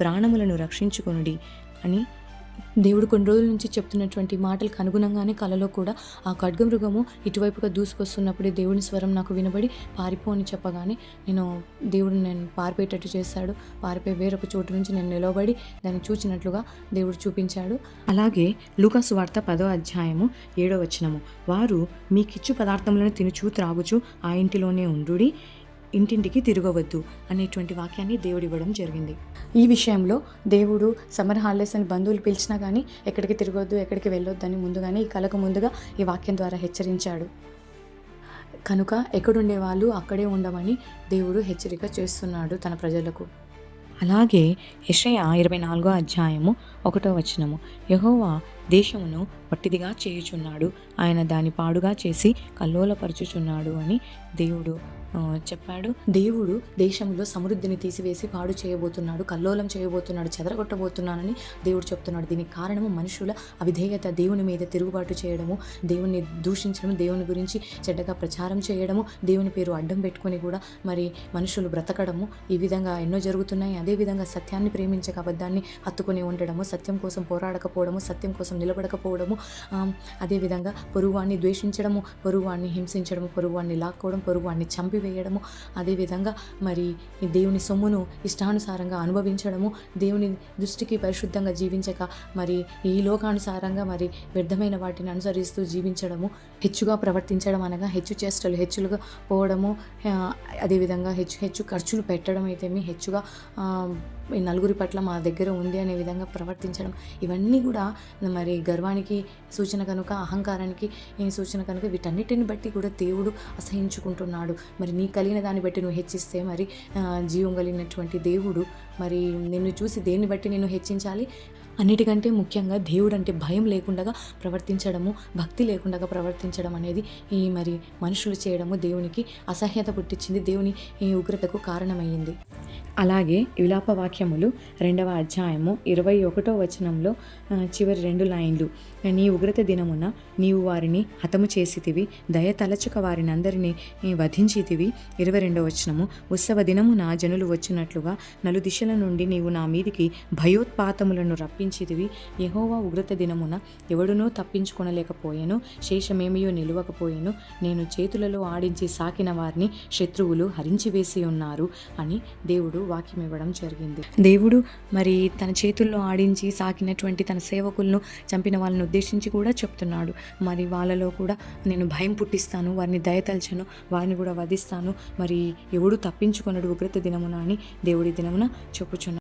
ప్రాణములను రక్షించుకొనుడి అని దేవుడు కొన్ని రోజుల నుంచి చెప్తున్నటువంటి మాటలకు అనుగుణంగానే కలలో కూడా ఆ ఖడ్గమృగము ఇటువైపుగా దూసుకొస్తున్నప్పుడే దేవుని స్వరం నాకు వినబడి పారిపో అని చెప్పగానే నేను దేవుడు నేను పారిపోయేటట్టు చేశాడు. పారిపోయి వేరొక చోటు నుంచి నేను నిలబడి దాన్ని చూచినట్లుగా దేవుడు చూపించాడు. అలాగే లూకాసు వార్త పదో అధ్యాయము ఏడో వచనము. వారు మీకిచ్చు పదార్థములను తినుచు త్రాగుచు ఆ ఇంటిలోనే ఉండుడి. ఇంటింటికి తిరగవద్దు అనేటువంటి వాక్యాన్ని దేవుడు ఇవ్వడం జరిగింది. ఈ విషయంలో దేవుడు సమ్మర్ హాలిడేస్ అని బంధువులు పిలిచినా కానీ ఎక్కడికి తిరగొద్దు ఎక్కడికి వెళ్ళొద్దు అని ముందుగానే ఈ కలకు ముందుగా ఈ వాక్యం ద్వారా హెచ్చరించాడు. కనుక ఎక్కడుండే వాళ్ళు అక్కడే ఉండమని దేవుడు హెచ్చరిక చేస్తున్నాడు తన ప్రజలకు. అలాగే యెషయా ఇరవై నాలుగో అధ్యాయము ఒకటో వచనము. యహోవా దేశమును పట్టిదిగా చేయుచున్నాడు. ఆయన దాని పాడుగా చేసి కల్లోలపరుచుచున్నాడు అని దేవుడు చెప్పాడు. దేవుడు దేశంలో సమృద్ధిని తీసివేసి పాడు చేయబోతున్నాడు కల్లోలం చేయబోతున్నాడు చెదరగొట్టబోతున్నానని దేవుడు చెప్తున్నాడు. దీనికి కారణము మనుషుల అవిధేయత దేవుని మీద తిరుగుబాటు చేయడము దేవుణ్ణి దూషించడం దేవుని గురించి చెడ్డగా ప్రచారం చేయడము దేవుని పేరు అడ్డం పెట్టుకొని కూడా మరి మనుషులు బ్రతకడము ఈ విధంగా ఎన్నో జరుగుతున్నాయి. అదేవిధంగా సత్యాన్ని ప్రేమించక అబద్ధాన్ని హత్తుకొని ఉండడము సత్యం కోసం పోరాడకపోవడము సత్యం కోసం నిలబడకపోవడము అదేవిధంగా పొరుగువాడిని ద్వేషించడము పొరుగువాడిని హింసించడము పొరుగువాడిని లాక్కోవడం పొరుగువాడిని చంపివేయడము అదేవిధంగా మరి దేవుని సొమ్మును ఇష్టానుసారంగా అనుభవించడము దేవుని దృష్టికి పరిశుద్ధంగా జీవించక మరి ఈ లోకానుసారంగా మరి వ్యర్థమైన వాటిని అనుసరిస్తూ జీవించడము హెచ్చుగా ప్రవర్తించడం అనగా హెచ్చు చేష్టలు హెచ్చులుగా పోవడము అదేవిధంగా హెచ్చు హెచ్చు ఖర్చులు పెట్టడం అయితేమి హెచ్చుగా నలుగురి పట్ల మా దగ్గర ఉంది అనే విధంగా ప్రవర్తించడం ఇవన్నీ కూడా మరి గర్వానికి సూచన కనుక అహంకారానికి సూచన కనుక వీటన్నిటిని బట్టి కూడా దేవుడు అసహించుకుంటున్నాడు. మరి నీ కలిగిన దాన్ని బట్టి నువ్వు హెచ్చిస్తే మరి జీవం కలిగినటువంటి దేవుడు మరి నిన్ను చూసి దేన్ని బట్టి నేను హెచ్చించాలి? అన్నిటికంటే ముఖ్యంగా దేవుడు అంటే భయం లేకుండా ప్రవర్తించడము భక్తి లేకుండా ప్రవర్తించడం అనేది ఈ మరి మనుషులు చేయడము దేవునికి అసహ్యత పుట్టించింది దేవుని ఈ ఉగ్రతకు కారణమయ్యింది. అలాగే విలాప వాక్యములు రెండవ అధ్యాయము ఇరవై ఒకటో వచనంలో చివరి రెండు లైన్లు. నీ ఉగ్రత దినమున నీవు వారిని హతము చేసితివి దయ తలచుక వారిని అందరినీ వధించితివి. ఇరవై రెండవ వచనము ఉత్సవ దినమున జనులు వచ్చినట్లుగా నలు దిశల నుండి నీవు నా మీదికి భయోత్పాతములను రప్పించితివి. యహోవా ఉగ్రత దినమున ఎవడునూ తప్పించుకొనలేకపోయాను శేషమేమియో నిలువకపోయాను. నేను చేతులలో ఆడించి సాకిన వారిని శత్రువులు హరించివేసి ఉన్నారు అని దేవుడు వాక్యం ఇవ్వడం జరిగింది. దేవుడు మరి తన చేతుల్లో ఆడించి సాకినటువంటి తన సేవకులను చంపిన వాళ్ళని ఉద్దేశించి కూడా చెప్తున్నాడు. మరి వాళ్ళలో కూడా నేను భయం పుట్టిస్తాను వారిని దయతల్చను వారిని కూడా వధిస్తాను. మరి ఎవడు తప్పించుకున్నాడు ఉగ్రత దినమున అని దేవుడి దినమున చెప్పుచున్నాడు.